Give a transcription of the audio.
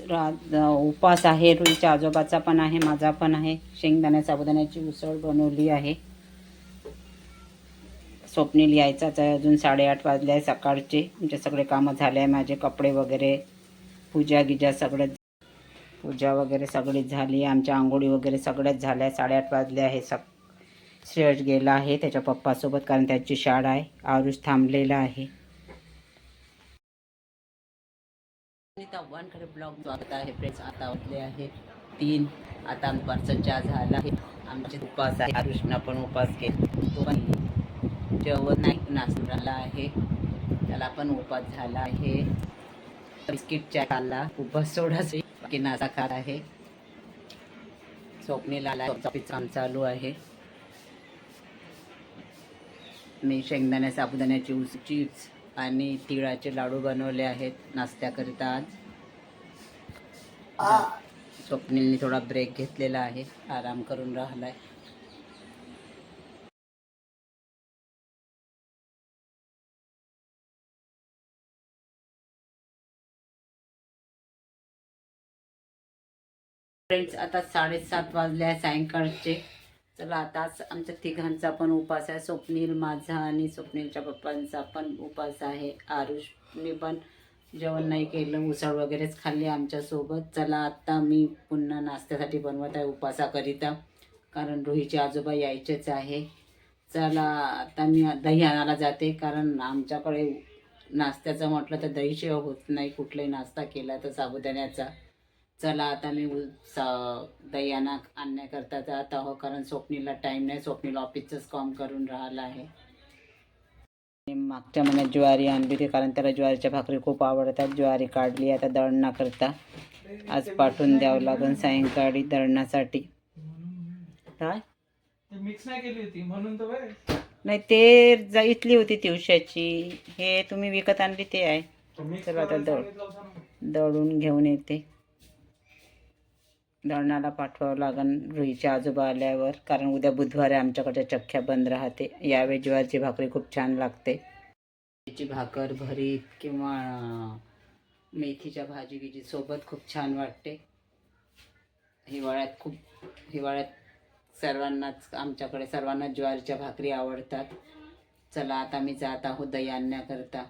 रा उपास आहे रुईच्या आजोबाचा पण आहे माझा पण आहे. शेंगदाण्या साबुदाण्याची उसळ बनवली आहे. स्वप्नील यायचाच आहे अजून साडेआठ वाजले आहे सकाळचे. आमचे सगळे कामं झाले आहे माझे कपडे वगैरे पूजा गिजा सगळं पूजा वगैरे सगळी झाली आमच्या आंघोळी वगैरे सगळ्याच झाल्या साडेआठ वाजले आहे सक श्रेयस गेला आहे त्याच्या पप्पासोबत कारण त्याची शाळा आहे. आरुष थांबलेला आहे. अनिता वानखडे ब्लॉग स्वागत आहे. फ्रेंड्स आता वाजले आहे तीन. आता दुपारचा चहा झाला आहे. आमचे उपास आहे. कृष्ण पण उपास केला. तो पण जेवण नाही नाश्ता आहे. त्याला पण उपास झाला आहे. बिस्किट चहा खाल्ला उपास सोडाच की नासा खात आहे. स्वप्नीला आला. काम चालू आहे. मी शेंगदाण्या साबुदाण्याची चिप्स आणि तिळाचे लाडू बनवले आहेत नाश्त्याकरिता आज. स्वप्नीलने थोडा ब्रेक घेतलेला आहे. आराम करून राहिलाय. फ्रेंड्स आता साडेसात वाजले आहे सायंकाळचे. चला आता आज आमच्या तिघांचा पण उपास आहे. स्वप्नील माझा आणि स्वप्नीलच्या पप्पांचा पण उपास आहे. आरुषने पण जेवण नाही केलं उसळ वगैरेच खाल्ली आमच्यासोबत चला आता मी पुन्हा नाश्त्यासाठी बनवत आहे उपासाकरिता कारण रोहीचे आजोबा यायचेच आहे. चला आता मी दही आणायला जाते कारण आमच्याकडे नाश्त्याचं म्हटलं तर दहीशिवाय होत नाही कुठलाही नाश्ता केला तर साबुदाण्याचा. चला आता मी आणा आणण्याकरता जात आहो कारण स्वप्नीला टाईम नाही स्वप्नीला ऑफिसचंच काम करून राहिलं आहे. मी मागच्या महिन्यात ज्वारी आणली होती कारण त्याला ज्वारीच्या भाकरी खूप आवडतात. ज्वारी काढली आता दळणाकरता आज पाठवून द्यावं लागेल सायंकाळी दळणासाठी. काय? मिक्स नाही केली होती म्हणून. नाही ते इथली होती दिवसाची हे तुम्ही विकत आणली ते आहे. चला आता दळ. दळून घेऊन येते. दळणाला पाठवावं लागन रुईच्या आजोबा आल्यावर. कारण उद्या बुधवारी आमच्याकडच्या चक्क्या बंद राहते. यावेळी ज्वारीची भाकरी खूप छान लागते. त्याची भाकर भरीत किंवा मेथीच्या भाजी गिजी सोबत खूप छान वाटते. हिवाळ्यात खूप हिवाळ्यात सर्वांनाच आमच्याकडे सर्वांना ज्वारीच्या भाकरी आवडतात. चला आता मी जात आहोत दही आणण्याकरता